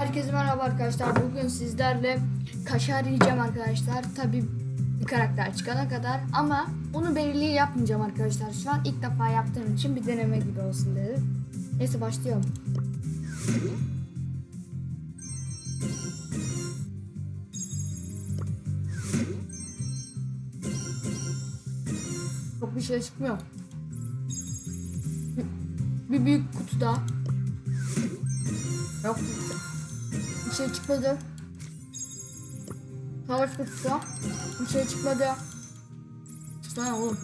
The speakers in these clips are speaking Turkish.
Herkese merhaba arkadaşlar. Bugün sizlerle kaşar yiyeceğim arkadaşlar. Tabi bir karakter çıkana kadar ama onu belirli yapmayacağım arkadaşlar. Şu an ilk defa yaptığım için bir deneme gibi olsun dedim. Neyse başlayalım. Çok bir şey çıkmıyor. Bir büyük kutuda. Yok. Şey çıkmadı. Savaş kutusu. Bir şey çıkmadı. Sana oğlum.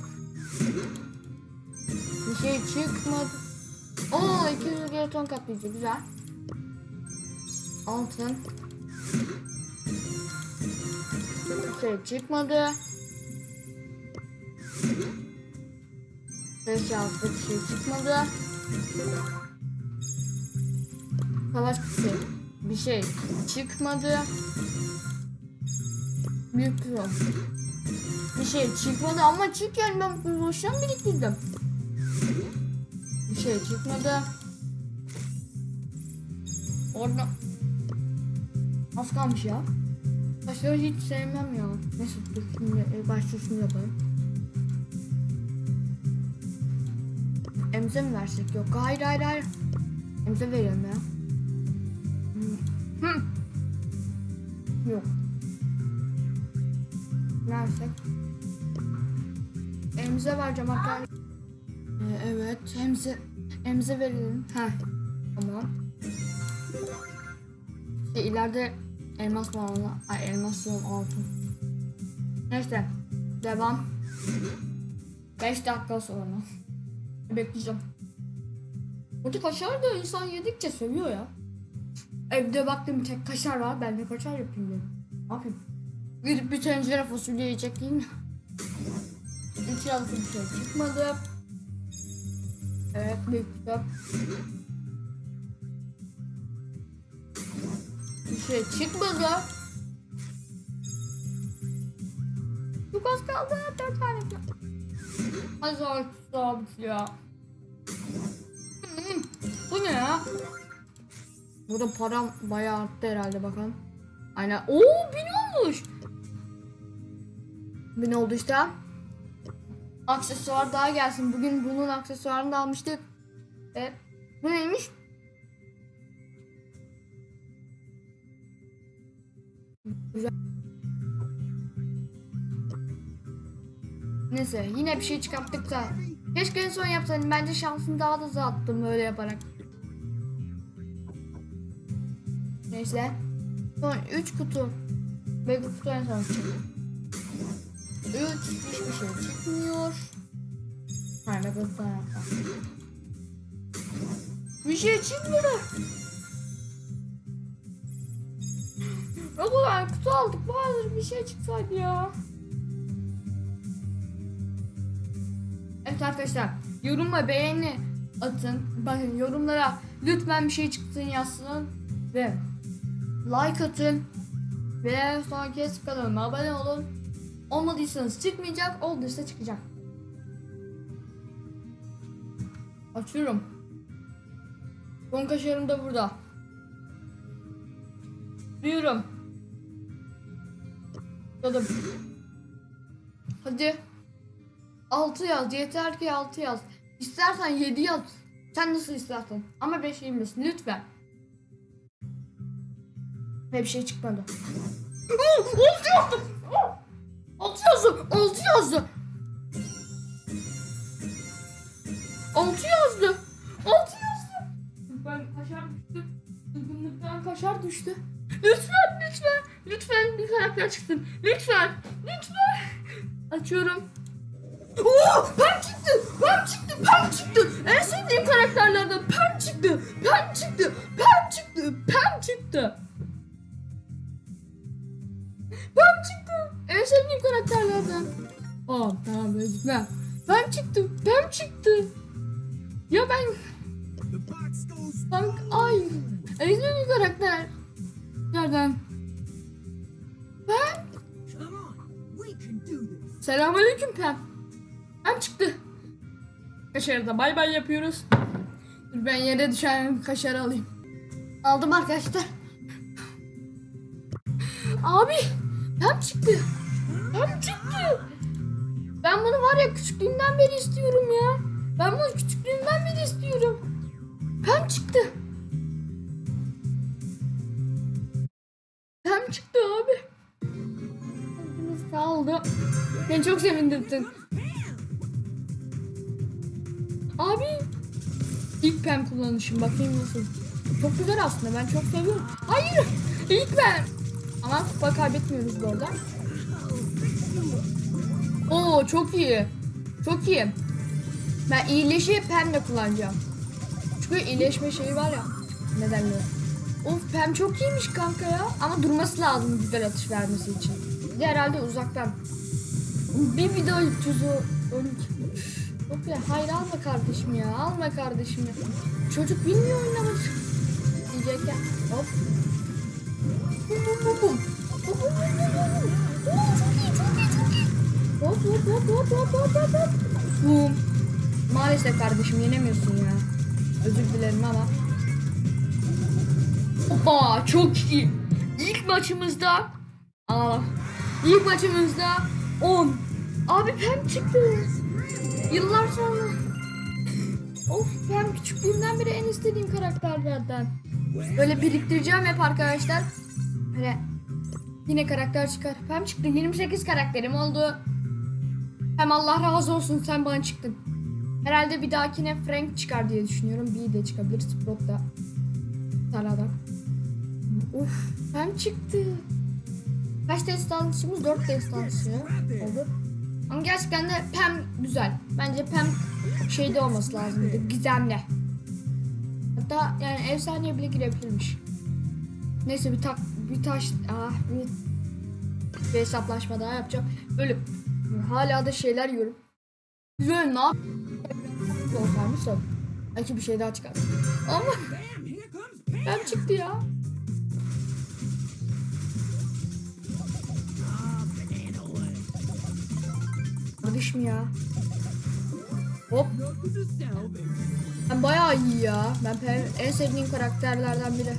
Bir şey çıkmadı. Oo 200 geleton kaplayıcı güzel. Altın. Bir şey çıkmadı. Beş altı bir şey çıkmadı. Savaş kutusu. Bir şey çıkmadı. Büyük kilo. Bir şey çıkmadı ama çık yani ben boşuna biriktirdim? Bir şey çıkmadı. Orada az kalmış ya. Başları hiç sevmem ya. Neyse dur şimdi e, şunu yapalım. Emze mi versek? Yok hayır hayır hayır. Emze verelim ya. Yok. Versek. Emze vereceğim arkadaşlar. Ee, evet emze emze verelim. Heh. Tamam. Şey, ileride elmas var ona. Ay elmas yok altın. Neyse. Devam. 5 dakika sonra. Bekleyeceğim. Burada kaşar da insan yedikçe seviyor ya. Evde baktım tek kaşar var. Ben de kaşar yapayım dedim. Ne yapayım? Gidip bir tencere fasulye yiyecek mi? İki bir şey çıkmadı. Evet büyük kitap. Bir şey çıkmadı. Çok az kaldı. Dört tane kaldı. Az artık ya. Hmm, Bu ne ya? Burada param bayağı arttı herhalde bakalım. Aynen. Oo bin olmuş. Bin oldu işte. Aksesuar daha gelsin. Bugün bunun aksesuarını da almıştık. Evet. Bu neymiş? Güzel. Neyse yine bir şey çıkarttık da. Keşke en son yapsaydım. Bence şansını daha da uzattım böyle yaparak. Neyse. Son 3 kutu. Mega kutu en son çıktı. 3 hiçbir şey çıkmıyor. Hayır mega kutu. Bir şey çıkmadı. O kadar kutu aldık bazı bir şey çıksaydı ya. Evet arkadaşlar yorum ve beğeni atın. Bakın yorumlara lütfen bir şey çıksın yazsın ve like atın ve sonraki kez kanalıma abone olun. Olmadıysanız çıkmayacak, olduysa çıkacak. Açıyorum. Son kaşarım da burada. Duyuyorum. Dadım. Hadi. 6 yaz. Yeter ki 6 yaz. İstersen 7 yaz. Sen nasıl istersen. Ama 5 yemesin lütfen. Ve bir şey çıkmadı. 6 yazdı. 6 yazdı. 6 yazdı. 6 yazdı. 6 yazdı. Ben kaşar düştü. Kızgınlıktan kaşar düştü. Lütfen lütfen. Lütfen bir karakter çıksın. Lütfen. Lütfen. Açıyorum. Oo, Pam çıktı. Pam çıktı. Pam çıktı. En sevdiğim karakterlerden. Pam çıktı. Ben Pam ay en sevdiğim karakter. Nereden? This. Selamünaleyküm Pam. Pam çıktı. Kaşarı da bay bay yapıyoruz. Dur ben yere düşen kaşarı alayım. Aldım arkadaşlar. Abi Pem çıktı. Pem çıktı. Ben bunu var ya küçüklüğümden beri istiyorum ya. Ben bunu küçüklüğümden beri istiyorum. Pem çıktı. Pem çıktı abi. Kalbimiz kaldı. Beni çok sevindirdin. Abi ilk Pem kullanışım bakayım nasıl. Çok güzel aslında ben çok seviyorum. Hayır ilk ben. Ama kupa kaybetmiyoruz bu arada. Oo çok iyi. Çok iyi. Ben iyileşi Pem'le kullanacağım. Çünkü iyileşme şeyi var ya. Ne derler? Of Pem çok iyiymiş kanka ya. Ama durması lazım güzel atış vermesi için. Bir de herhalde uzaktan. Bir video 300 12. Çok ya. Hayır alma kardeşim ya. Alma kardeşim ya. Çocuk bilmiyor oynamak. Diyecekken. Hop. Bum bum bum bum. Bum bum bum bum bum. Oo, çok iyi çok iyi çok iyi. Hop hop hop hop hop hop hop. Bum. Maalesef kardeşim yenemiyorsun ya. Özür dilerim ama. Hoppa çok iyi. İlk maçımızda Aa, ilk maçımızda 10. Abi Pem çıktı. Yıllar sonra. Of Pem küçüklüğümden beri en istediğim karakterlerden. Böyle biriktireceğim hep arkadaşlar. Böyle yine karakter çıkar. Pem çıktı. 28 karakterim oldu. Hem Allah razı olsun sen bana çıktın. Herhalde bir dahakine Frank çıkar diye düşünüyorum. Bir de çıkabilir. Sprout da. Sarada. Uf Pem çıktı. Kaç destansımız? 4 destansı oldu. Ama gerçekten de Pem güzel. Bence Pem şeyde olması lazımdı. Gizemli. Hatta yani efsaneye bile girebilirmiş. Neyse bir tak bir taş ah bir, bir hesaplaşma daha yapacağım. Böyle hala da şeyler yiyorum. Güzel ne yap? Olsaymışsa belki bir şey daha çıkar. Ama! Pem çıktı ya. Kardeşim ya. Hop. Ben bayağı iyi ya. Ben en sevdiğim karakterlerden biri.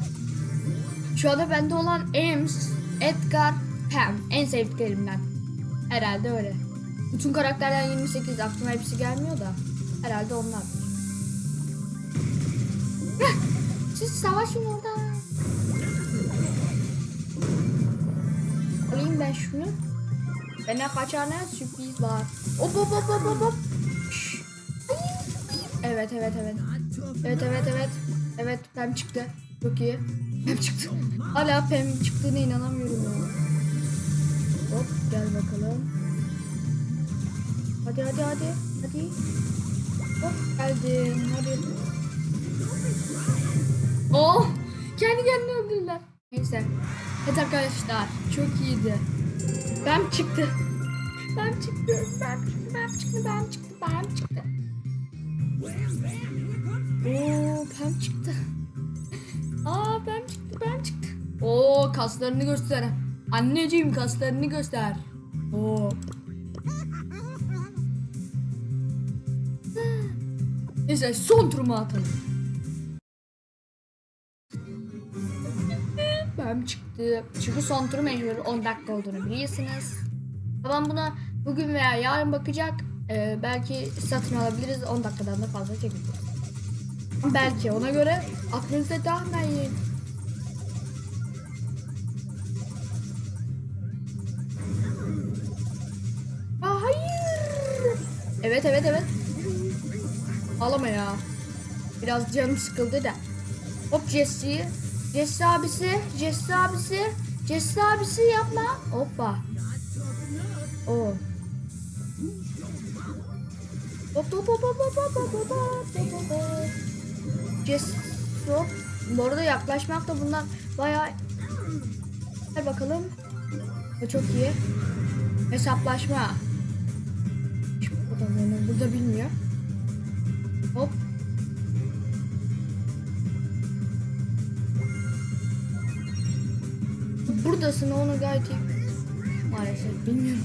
Şu anda bende olan Ames, Edgar, Pam en sevdiklerimden. Herhalde öyle. Bütün karakterden 28 aklıma hepsi gelmiyor da. Herhalde onlar. Siz savaşın orada. Alayım ben şunu. Bana kaçar ne sürpriz var. Hop hop hop hop hop. Evet evet evet. Evet evet evet. Evet Pem çıktı. Çok iyi. Pem çıktı. Hala Pem çıktığına inanamıyorum ya. Hop gel bakalım. Hadi hadi hadi. Hadi. Hop geldin. Hadi. Oh! Kendi kendine öldürdüler. Neyse. Evet arkadaşlar. Çok iyiydi. Pem çıktı. Pem çıktı. Pem çıktı. Pem çıktı. Pem çıktı. Pem çıktı. Oo pem çıktı. Aa pem çıktı pem çıktı. Oo kaslarını göster. Anneciğim kaslarını göster. Oo. Neyse son turumu atalım. Pem çıktı. Çünkü son turu mecbur 10 dakika olduğunu biliyorsunuz. Babam buna bugün veya yarın bakacak. Ee, belki satın alabiliriz 10 dakikadan da fazla çekebiliriz. Belki ona göre aklınızda tahmin Aa, hayır. Evet evet evet. Ağlama ya. Biraz canım sıkıldı da. Hop Jesse. Jesse abisi. Jesse abisi. Jesse abisi yapma. Hoppa. Oo. Hop hop hop hop hop hop hop hop hop hop hop. Jess hop. Bu arada yaklaşmak da bundan bayağı Gel bakalım. Bu çok iyi. Hesaplaşma. Burada bilmiyor. Hop. Buradasın onu gayet iyi. Maalesef bilmiyorum.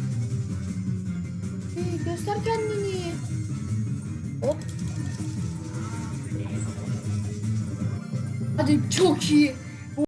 Hey, göster kendini. Hop. Hadi çok iyi.